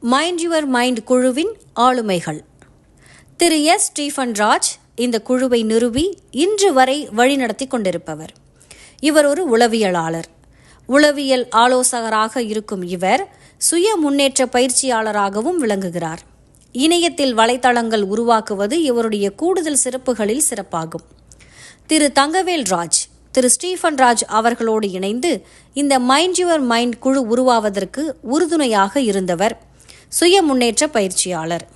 Mind your mind குழுவின் ஆளுமைகள். திரு S. Stephen Raj இந்த குழுவை நிறுவி இன்று வரை வழிநடத்தி கொண்டிருப்பவர். இவர் ஒரு உளவியலாளர். உளவியல் ஆலோசகராக இருக்கும் இவர் சுய முன்னேற்ற பயிற்சியாளராகவும் விளங்குகிறார். இணையத்தில் வலைத்தளங்கள் உருவாக்குவது இவருடைய கூடுதல் சிறப்புகளில் சிறப்பாகும். திரு தங்கவேல் ராஜ் திரு ஸ்டீஃபன் ராஜ் அவர்களோடு இணைந்து இந்த மைண்ட் யுவர் மைண்ட் குழு உருவாவதற்கு உறுதுணையாக இருந்தவர். சுய முன்னேற்ற பயிற்சியாளர்.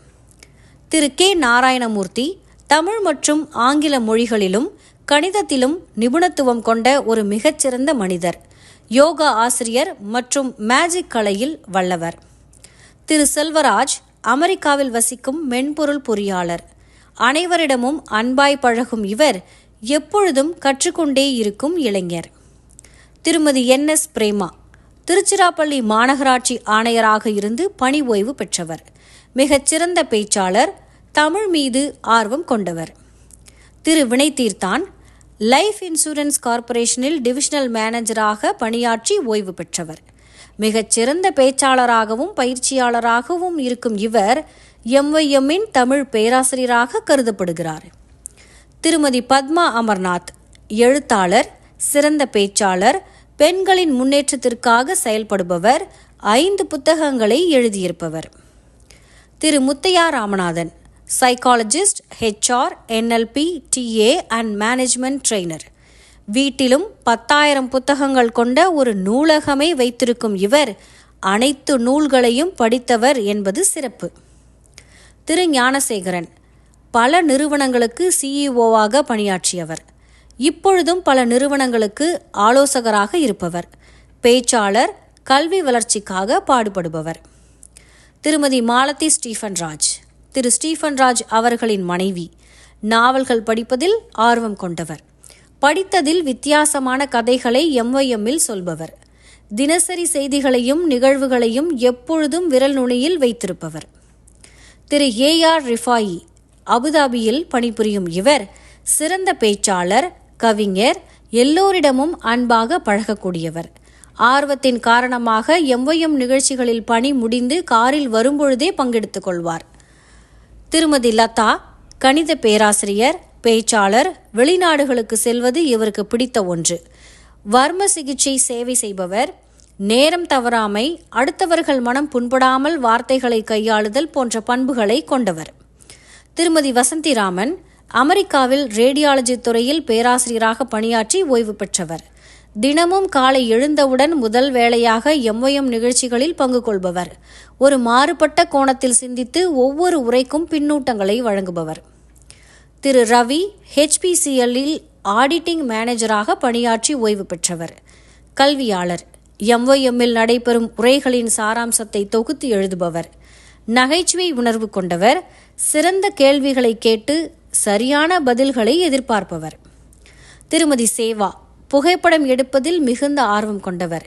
திரு கே. நாராயணமூர்த்தி தமிழ் மற்றும் ஆங்கில மொழிகளிலும் கணிதத்திலும் நிபுணத்துவம் கொண்ட ஒரு மிகச்சிறந்த மனிதர். யோகா ஆசிரியர் மற்றும் மேஜிக் கலையில் வல்லவர். திரு. செல்வராஜ் அமெரிக்காவில் வசிக்கும் மென்பொருள் பொறியாளர். அனைவரிடமும் அன்பாய் பழகும் இவர் எப்பொழுதும் கற்றுக்கொண்டே இருக்கும் இளைஞர். திருமதி என். எஸ். பிரேமா திருச்சிராப்பள்ளி மாநகராட்சி ஆணையராக இருந்து பணி ஓய்வு பெற்றவர். மிகச்சிறந்த பேச்சாளர் தமிழ் மீது ஆர்வம் கொண்டவர். திரு வினய் தீர்த்தான் லைஃப் இன்சூரன்ஸ் கார்ப்பரேஷனில் டிவிஷனல் மேனேஜராக பணியாற்றி ஓய்வு பெற்றவர். மிகச்சிறந்த பேச்சாளராகவும் பயிற்சியாளராகவும் இருக்கும் இவர் எம்ஒய்எம்மின் தமிழ் பேராசிரியராக கருதப்படுகிறார். திருமதி பத்மா அமர்நாத் எழுத்தாளர் சிறந்த பேச்சாளர் பெண்களின் முன்னேற்றத்திற்காக செயல்படுபவர் ஐந்து புத்தகங்களை எழுதியிருப்பவர். Thiru. Muthaiah Ramanathan psychologist HR NLP TA and management trainer வீட்டிலும் பத்தாயிரம் புத்தகங்கள் கொண்ட ஒரு நூலகமே வைத்திருக்கும் இவர் அனைத்து நூல்களையும் படித்தவர் என்பது சிறப்பு. திரு. ஞானசேகரன் பல நிறுவனங்களுக்கு சிஇஓவாக பணியாற்றியவர். இப்பொழுதும் பல நிறுவனங்களுக்கு ஆலோசகராக இருப்பவர். பேச்சாளர் கல்வி வளர்ச்சிக்காக பாடுபடுபவர். திருமதி மாலதி ஸ்டீஃபன் ராஜ் திரு ஸ்டீஃபன் ராஜ் அவர்களின் மனைவி. நாவல்கள் படிப்பதில் ஆர்வம் கொண்டவர். படித்ததில் வித்தியாசமான கதைகளை எம்ஒய்எம்மில் சொல்பவர். தினசரி செய்திகளையும் நிகழ்வுகளையும் எப்பொழுதும் விரல் நுனியில் வைத்திருப்பவர். திரு ஏ ஆர் ரிஃபாயி அபுதாபியில் பணிபுரியும் இவர் சிறந்த பேச்சாளர் கவிஞர் எல்லோரிடமும் அன்பாக பழகக்கூடியவர். ஆர்வத்தின் காரணமாக எம்ஒயம் நிகழ்ச்சிகளில் பணி முடிந்து காரில் வரும்பொழுதே பங்கெடுத்துக் கொள்வார். திருமதி லதா கணித பேராசிரியர் பேச்சாளர் வெளிநாடுகளுக்கு செல்வது இவருக்கு பிடித்த ஒன்று. வர்ம சிகிச்சை சேவை செய்பவர் நேரம் தவறாமை அடுத்தவர்கள் மனம் புண்படாமல் வார்த்தைகளை கையாளுதல் போன்ற பண்புகளை கொண்டவர். திருமதி வசந்திராமன் அமெரிக்காவில் ரேடியாலஜி துறையில் பேராசிரியராக பணியாற்றி ஓய்வு பெற்றவர். தினமும் காலை எழுந்தவுடன் முதல் வேளையாக எம்ஒய்எம் நிகழ்ச்சிகளில் பங்கு கொள்பவர். ஒரு மாறுபட்ட கோணத்தில் சிந்தித்து ஒவ்வொரு உரைக்கும் பின்னூட்டங்களை வழங்குபவர். திரு ரவி ஹெச்பிசிஎல்லில் ஆடிட்டிங் மேனேஜராக பணியாற்றி ஓய்வு பெற்றவர். கல்வியாளர். எம்ஒய்எம்மில் நடைபெறும் உரைகளின் சாராம்சத்தை தொகுத்து எழுதுபவர். நகைச்சுவை உணர்வு கொண்டவர். சிறந்த கேள்விகளை கேட்டு சரியான பதில்களை எதிர்பார்ப்பவர். திருமதி சேவா புகைப்படம் எடுப்பதில் மிகுந்த ஆர்வம் கொண்டவர்.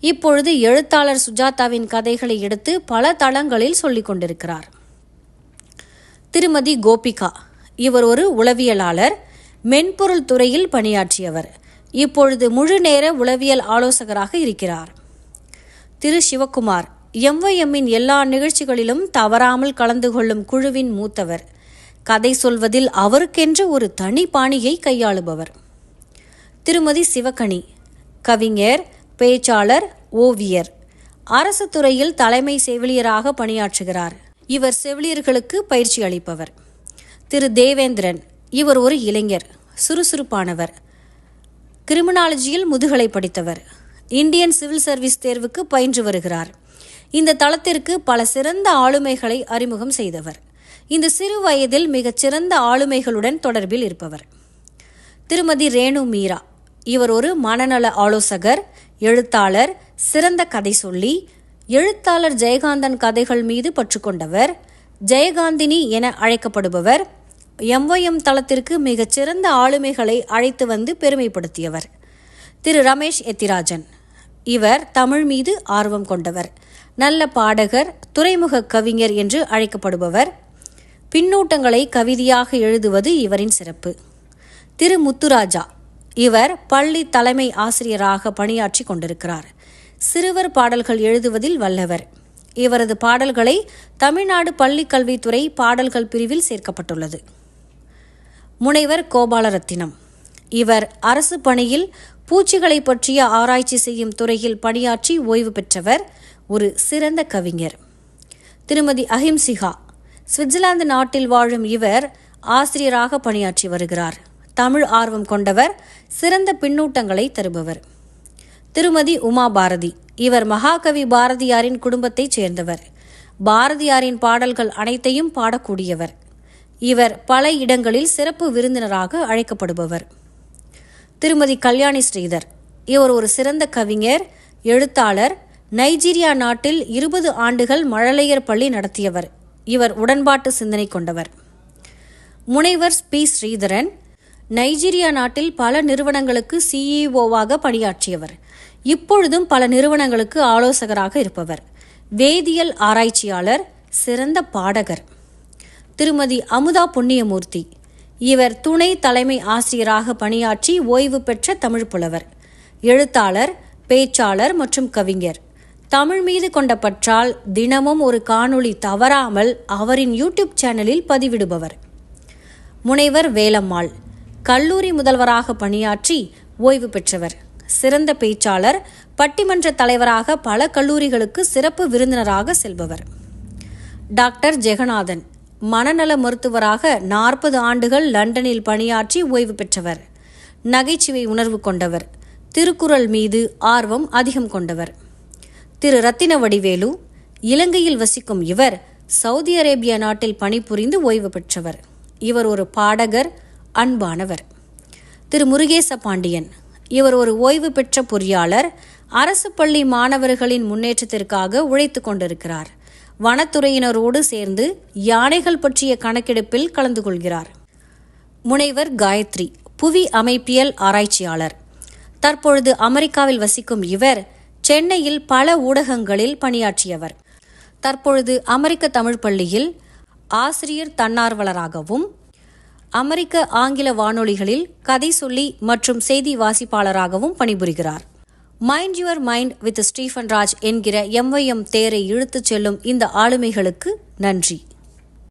இப்பொழுது எழுத்தாளர் சுஜாதாவின் கதைகளை எடுத்து பல தளங்களில் சொல்லிக் கொண்டிருக்கிறார். திருமதி கோபிகா இவர் ஒரு உளவியலாளர் மென்பொருள் துறையில் பணியாற்றியவர். இப்பொழுது முழு நேர உளவியல் ஆலோசகராக இருக்கிறார். திரு. சிவக்குமார் எம்ஒஎம்மின் எல்லா நிகழ்ச்சிகளிலும் தவறாமல் கலந்து கொள்ளும் குழுவின் மூத்தவர். கதை சொல்வதில் அவருக்கென்று ஒரு தனி பாணியை கையாளுபவர். திருமதி சிவகணி கவிஞர் பேச்சாளர் ஓவியர். அரசு துறையில் தலைமை செவிலியராக பணியாற்றுகிறார். இவர் செவிலியர்களுக்கு பயிற்சி அளிப்பவர். திரு. தேவேந்திரன் இவர் ஒரு இளைஞர் சுறுசுறுப்பானவர். கிரிமினாலஜியில் முதுகலை படித்தவர். இந்தியன் சிவில் சர்வீஸ் தேர்வுக்கு பயின்று வருகிறார். இந்த தளத்திற்கு பல சிறந்த ஆளுமைகளை அறிமுகம் செய்தவர். இந்த சிறு வயதில் மிகச்சிறந்த ஆளுமைகளுடன் தொடர்பில் இருப்பவர். திருமதி ரேணு மீரா. இவர் ஒரு மனநல ஆலோசகர் எழுத்தாளர் சிறந்த கதை சொல்லி எழுத்தாளர் ஜெயகாந்தன் கதைகள் மீது பற்றுக்கொண்டவர் ஜெயகாந்தினி என அழைக்கப்படுபவர் எம்ஒய்எம் தளத்திற்கு மிகச்சிறந்த ஆளுமைகளை அழைத்து வந்து பெருமைப்படுத்தியவர். திரு. ரமேஷ் எத்திராஜன். இவர் தமிழ் மீது ஆர்வம் கொண்டவர். நல்ல பாடகர் துறைமுக கவிஞர் என்று அழைக்கப்படுபவர். பின்னூட்டங்களை கவிதையாக எழுதுவது இவரின் சிறப்பு. திரு. முத்துராஜா இவர் பள்ளி தலைமை ஆசிரியராக பணியாற்றி கொண்டிருக்கிறார். சிறுவர் பாடல்கள் எழுதுவதில் வல்லவர். இவரது பாடல்களை தமிழ்நாடு பள்ளிக் கல்வித்துறை பாடல்கள் பிரிவில் சேர்க்கப்பட்டுள்ளது. முனைவர் கோபாலரத்தினம் இவர் அரசு பணியில் பூச்சிகளை பற்றிய ஆராய்ச்சி செய்யும் துறையில் பணியாற்றி ஓய்வு பெற்றவர் ஒரு சிறந்த கவிஞர். திருமதி அஹிம்சிகா சுவிட்சர்லாந்து நாட்டில் வாழும் இவர் ஆசிரியராக பணியாற்றி வருகிறார். தமிழ் ஆர்வம் கொண்டவர் சிறந்த பின்னூட்டங்களை தருபவர். திருமதி உமா பாரதி இவர் மகாகவி பாரதியாரின் குடும்பத்தைச் சேர்ந்தவர். பாரதியாரின் பாடல்கள் அனைத்தையும் பாடக்கூடியவர். இவர் பல இடங்களில் சிறப்பு விருந்தினராக அழைக்கப்படுபவர். திருமதி கல்யாணி ஸ்ரீதர் இவர் ஒரு சிறந்த கவிஞர் எழுத்தாளர் நைஜீரியா நாட்டில் இருபது ஆண்டுகள் மழலையர் பள்ளி நடத்தியவர். இவர் உடன்பாட்டு சிந்தனை கொண்டவர். முனைவர் பி. ஸ்ரீதரன் நைஜீரியா நாட்டில் பல நிறுவனங்களுக்கு சிஇஓவாக பணியாற்றியவர். இப்பொழுதும் பல நிறுவனங்களுக்கு ஆலோசகராக இருப்பவர். வேதியியல் ஆராய்ச்சியாளர் சிறந்த பாடகர். திருமதி அமுதா புண்ணியமூர்த்தி. இவர் துணை தலைமை ஆசிரியராக பணியாற்றி ஓய்வு பெற்ற தமிழ் புலவர். எழுத்தாளர் பேச்சாளர் மற்றும் கவிஞர். தமிழ் மீது கொண்ட பற்றால் தினமும் ஒரு காணொளி தவறாமல் அவரின் யூடியூப் சேனலில் பதிவிடுபவர். முனைவர் வேலம்மாள் கல்லூரி முதல்வராக பணியாற்றி ஓய்வு பெற்றவர். சிறந்த பேச்சாளர் பட்டிமன்ற தலைவராக பல கல்லூரிகளுக்கு சிறப்பு விருந்தினராக செல்பவர். டாக்டர் ஜெகநாதன் மனநல மருத்துவராக நாற்பது ஆண்டுகள் லண்டனில் பணியாற்றி ஓய்வு பெற்றவர். நகைச்சுவை உணர்வு கொண்டவர். திருக்குறள் மீது ஆர்வம் அதிகம் கொண்டவர். திரு ரத்தின வடிவேலு இலங்கையில் வசிக்கும் இவர் சவுதி அரேபியா நாட்டில் பணிபுரிந்து ஓய்வு பெற்றவர். இவர் ஒரு பாடகர் அன்பானவர். திரு முருகேச பாண்டியன் இவர் ஒரு ஓய்வு பெற்ற பொறியாளர் அரசு பள்ளி மாணவர்களின் முன்னேற்றத்திற்காக உழைத்து கொண்டிருக்கிறார். வனத்துறையினரோடு சேர்ந்து யானைகள் பற்றிய கணக்கெடுப்பில் கலந்து கொள்கிறார். முனைவர் காயத்ரி புவி அமைப்பியல் ஆராய்ச்சியாளர். தற்பொழுது அமெரிக்காவில் வசிக்கும் இவர் சென்னையில் பல ஊடகங்களில் பணியாற்றியவர். தற்பொழுது அமெரிக்க தமிழ் பள்ளியில் ஆசிரியர் தன்னார்வலராகவும் அமெரிக்க ஆங்கில வானொலிகளில் கதை சொல்லி மற்றும் செய்தி வாசிப்பாளராகவும் பணிபுரிகிறார். Mind your mind with Stephen Raj என்கிற எம்ஒய்எம் தேரை இழுத்துச் செல்லும் இந்த ஆளுமைகளுக்கு நன்றி.